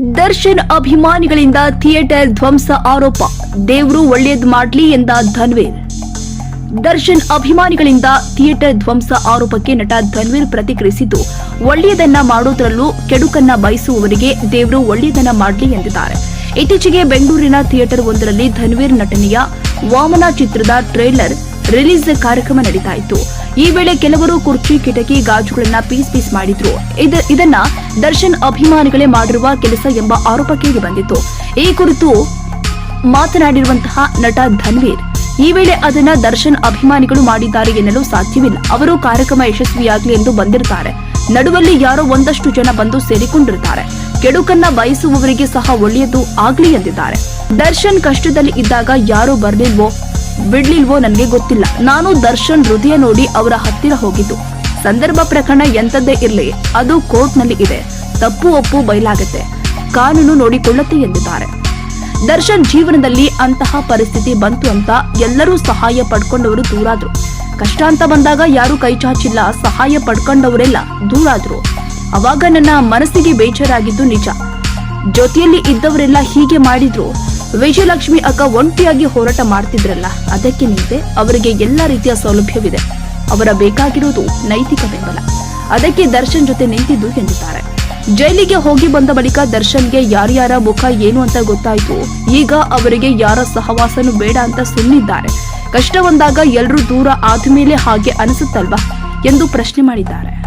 Darshan ಅಭಿಮಾನಿಗಳಿಂದ theatre ಧ್ವಂಸ ಆರೋಪ. ದೇವ್ರು ಒಳ್ಳೇದ್ ಮಾಡ್ಲಿ ಎಂದ ಧನ್ವೀರ್. ದರ್ಶನ್ ಅಭಿಮಾನಿಗಳಿಂದ ಥಿಯೇಟರ್ ಧ್ವಂಸ ಆರೋಪಕ್ಕೆ ನಟ ಧನ್ವೀರ್ ಪ್ರತಿಕ್ರಿಯಿಸಿದ್ದು ಒಳ್ಳೆಯದನ್ನ ಮಾಡೋದ್ರಲ್ಲೂ ಕೆಡುಕನ್ನ ಬಯಸುವವರಿಗೆ ದೇವರು ಒಳ್ಳೆಯದನ್ನ ಮಾಡ್ಲಿ ಎಂದಿದ್ದಾರೆ. ಇತ್ತೀಚೆಗೆ ಬೆಂಗಳೂರಿನ ಥಿಯೇಟರ್ ಒಂದರಲ್ಲಿ ಧನ್ವೀರ್ ನಟನೆಯ ವಾಮನ ಚಿತ್ರದ ಟ್ರೇಲರ್ ರಿಲೀಸ್ ಕಾರ್ಯಕ್ರಮ ನಡೀತಾ ಇತ್ತು. ಈ ವೇಳೆ ಕೆಲವರು ಕುರ್ಚಿ, ಕಿಟಕಿ, ಗಾಜುಗಳನ್ನ ಪೀಸ್ ಪೀಸ್ ಮಾಡಿದ್ರು. ಇದ- ಇದನ್ನ ದರ್ಶನ್ ಅಭಿಮಾನಿಗಳೇ ಮಾಡಿರುವ ಕೆಲಸ ಎಂಬ ಆರೋಪ ಕೇಳಿ ಬಂದಿತ್ತು. ಈ ಕುರಿತು ಮಾತನಾಡಿರುವಂತಹ ನಟ ಧನ್ವೀರ್, ಈ ವೇಳೆ ಅದನ್ನ ದರ್ಶನ್ ಅಭಿಮಾನಿಗಳು ಮಾಡಿದ್ದಾರೆ ಎನ್ನಲು ಸಾಧ್ಯವಿಲ್ಲ. ಅವರು ಕಾರ್ಯಕ್ರಮ ಯಶಸ್ವಿಯಾಗಲಿ ಎಂದು ಬಂದಿರ್ತಾರೆ. ನಡುವಲ್ಲಿ ಯಾರೋ ಒಂದಷ್ಟು ಜನ ಬಂದು ಸೇರಿಕೊಂಡಿರ್ತಾರೆ. ಕೆಡುಕನ್ನ ಬಯಸುವವರಿಗೆ ಸಹ ಒಳ್ಳೆಯದು ಆಗ್ಲಿ ಎಂದಿದ್ದಾರೆ. ದರ್ಶನ್ ಕಷ್ಟದಲ್ಲಿ ಇದ್ದಾಗ ಯಾರು ಬರ್ಲಿಲ್ವೋ ಬಿಡ್ಲಿಲ್ವೋ ನನಗೆ ಗೊತ್ತಿಲ್ಲ. ನಾನು ದರ್ಶನ್ ಹೃದಯ ನೋಡಿ ಅವರ ಹತ್ತಿರ ಹೋಗಿದ್ದು. ಸಂದರ್ಭ ಪ್ರಕರಣ ಎಂತದ್ದೇ ಇರಲಿ, ಅದು ಕೋರ್ಟ್ನಲ್ಲಿ ಇದೆ. ತಪ್ಪು ಒಪ್ಪು ಬಯಲಾಗತ್ತೆ. ಕಾನೂನು ನೋಡಿಕೊಳ್ಳುತ್ತೆ ಎಂದಿದ್ದಾರೆ. ದರ್ಶನ್ ಜೀವನದಲ್ಲಿ ಅಂತಹ ಪರಿಸ್ಥಿತಿ ಬಂತು ಅಂತ ಎಲ್ಲರೂ ಸಹಾಯ ಪಡ್ಕೊಂಡವರು ದೂರಾದ್ರು. ಕಷ್ಟ ಅಂತ ಬಂದಾಗ ಯಾರು ಕೈಚಾಚಿಲ್ಲ ಸಹಾಯ ಪಡ್ಕೊಂಡವರೆಲ್ಲ ದೂರಾದ್ರು. ಅವಾಗ ನನ್ನ ಮನಸ್ಸಿಗೆ ಬೇಜಾರಾಗಿದ್ದು ನಿಜ. ಜೊತೆಯಲ್ಲಿ ಇದ್ದವರೆಲ್ಲ ಹೀಗೆ ಮಾಡಿದ್ರು. ವಿಜಯಲಕ್ಷ್ಮಿ ಅಕ್ಕ ಒಂಟಿಯಾಗಿ ಹೋರಾಟ ಮಾಡ್ತಿದ್ರಲ್ಲ, ಅದಕ್ಕೆ ನಿಂತೆ ಅವರಿಗೆ ಎಲ್ಲ ರೀತಿಯ ಸೌಲಭ್ಯವಿದೆ. ಅವರ ಬೇಕಾಗಿರೋದು ನೈತಿಕ ಬೆಂಬಲ. ಅದಕ್ಕೆ ದರ್ಶನ್ ಜೊತೆ ನಿಂತಿದ್ದು ಎಂದಿದ್ದಾರೆ. ಜೈಲಿಗೆ ಹೋಗಿ ಬಂದ ಬಳಿಕ ದರ್ಶನ್ಗೆ ಯಾರ್ಯಾರ ಮುಖ ಏನು ಅಂತ ಗೊತ್ತಾಯ್ತು. ಈಗ ಅವರಿಗೆ ಯಾರ ಸಹವಾಸನೂ ಬೇಡ ಅಂತ ಸುಮ್ಮಿದ್ದಾರೆ ಕಷ್ಟ ಬಂದಾಗ ಎಲ್ರೂ ದೂರ ಆದ್ಮೇಲೆ ಹಾಗೆ ಅನಿಸುತ್ತಲ್ವಾ ಎಂದು ಪ್ರಶ್ನೆ ಮಾಡಿದ್ದಾರೆ.